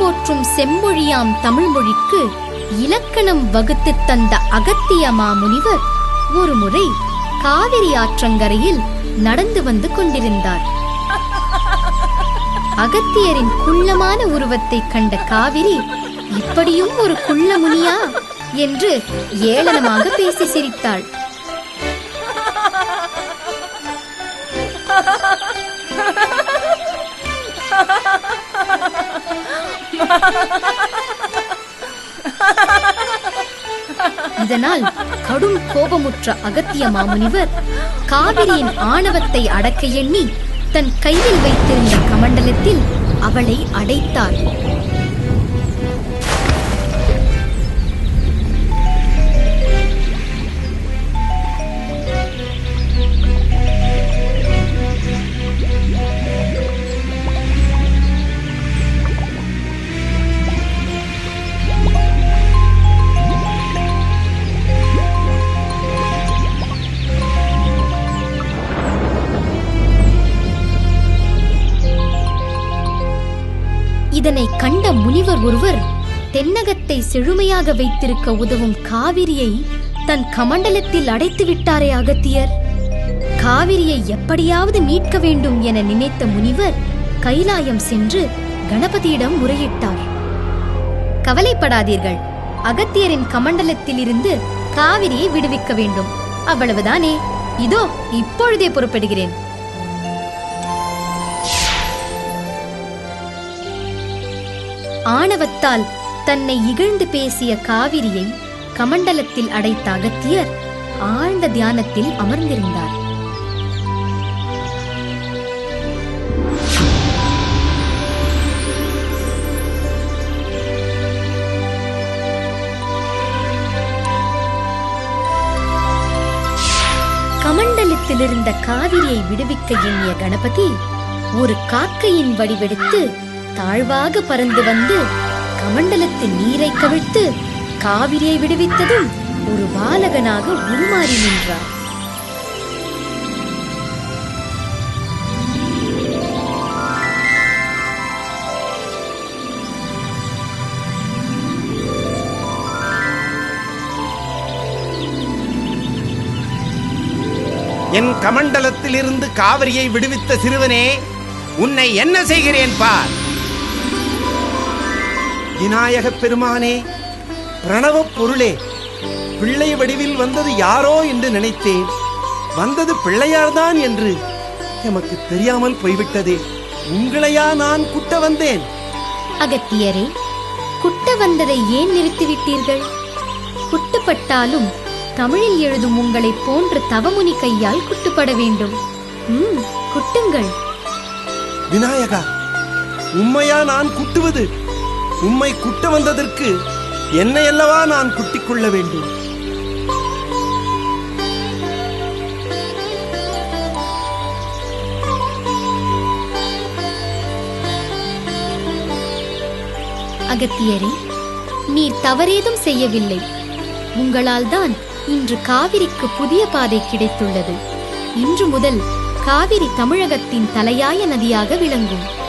போற்றும் செம்மொழியாம் தமிழ்மொழிக்கு இலக்கணம் வகுத்துத் தந்த அகத்திய மாமுனிவர் ஒருமுறை காவிரி ஆற்றங்கரையில் நடந்து வந்து கொண்டிருந்தார். அகத்தியரின் குள்ளமான உருவத்தைக் கண்ட காவிரி இப்படியும் ஒரு குள்ள முனியா என்று ஏளனமாக பேசி சிரித்தாள். இதனால் கடும் கோபமுற்ற அகத்திய மாமுனிவர் காவிரியின் ஆணவத்தை அடக்க எண்ணி தன் கையில் வைத்திருந்த கமண்டலத்தில் அவளை அடைத்தார். இதனை கண்ட முனிவர் ஒருவர் தென்னகத்தை செழுமையாக வைத்திருக்க உதவும் காவிரியை தன் கமண்டலத்தில் அடைத்து விட்டாரே அகத்தியர். காவிரியை எப்படியாவது மீட்க வேண்டும் என நினைத்த முனிவர் கைலாயம் சென்று கணபதியிடம் முறையிட்டார். கவலைப்படாதீர்கள். அகத்தியரின் கமண்டலத்தில் இருந்து காவிரியை விடுவிக்க வேண்டும். அவ்வளவுதானே? இதோ இப்பொழுதே புறப்படுகிறேன். ஆணவத்தால் தன்னை இகழ்ந்து பேசிய காவிரியை கமண்டலத்தில் அடைத்த அகத்தியர் ஆழ்ந்த தியானத்தில் அமர்ந்திருந்தார். கமண்டலத்தில் இருந்த காவிரியை விடுவிக்க எண்ணிய கணபதி ஒரு காக்கையின் வடிவெடுத்து தாழ்வாக பறந்து வந்து கமண்டலத்தின் நீரை கவிழ்த்து காவிரியை விடுவித்ததும் ஒரு பாலகனாக உருமாறி நின்றார். என் கமண்டலத்திலிருந்து காவிரியை விடுவித்த சிறுவனே உன்னை என்ன செய்கிறேன் பார்? விநாயகப் பெருமானே பிரணவப் பொருளே பிள்ளை வடிவில் வந்தது யாரோ என்று நினைத்தேன். வந்தது பிள்ளையார்தான் என்று எமக்கு தெரியாமல் போய்விட்டதே. உங்களையா நான் குட்ட வந்தேன்? அகத்தியரே குட்ட வந்ததை ஏன் நிறுத்திவிட்டீர்கள்? குட்டுப்பட்டாலும் தமிழில் எழுதும் உங்களைப் போன்ற தவமுனி கையால் குட்டுப்பட வேண்டும். ம் குட்டுங்கள். விநாயகா உம்மையா நான் குட்டுவது? உம்மை குட்ட வந்ததற்கு என்னை அல்லவா நான் குட்டிக் கொள்ள வேண்டும்? அகத்தியரே நீர் தவறேதும் செய்யவில்லை. உங்களால் தான் இன்று காவிரிக்கு புதிய பாதை கிடைத்துள்ளது. இன்று முதல் காவிரி தமிழகத்தின் தலையாய நதியாக விளங்கும்.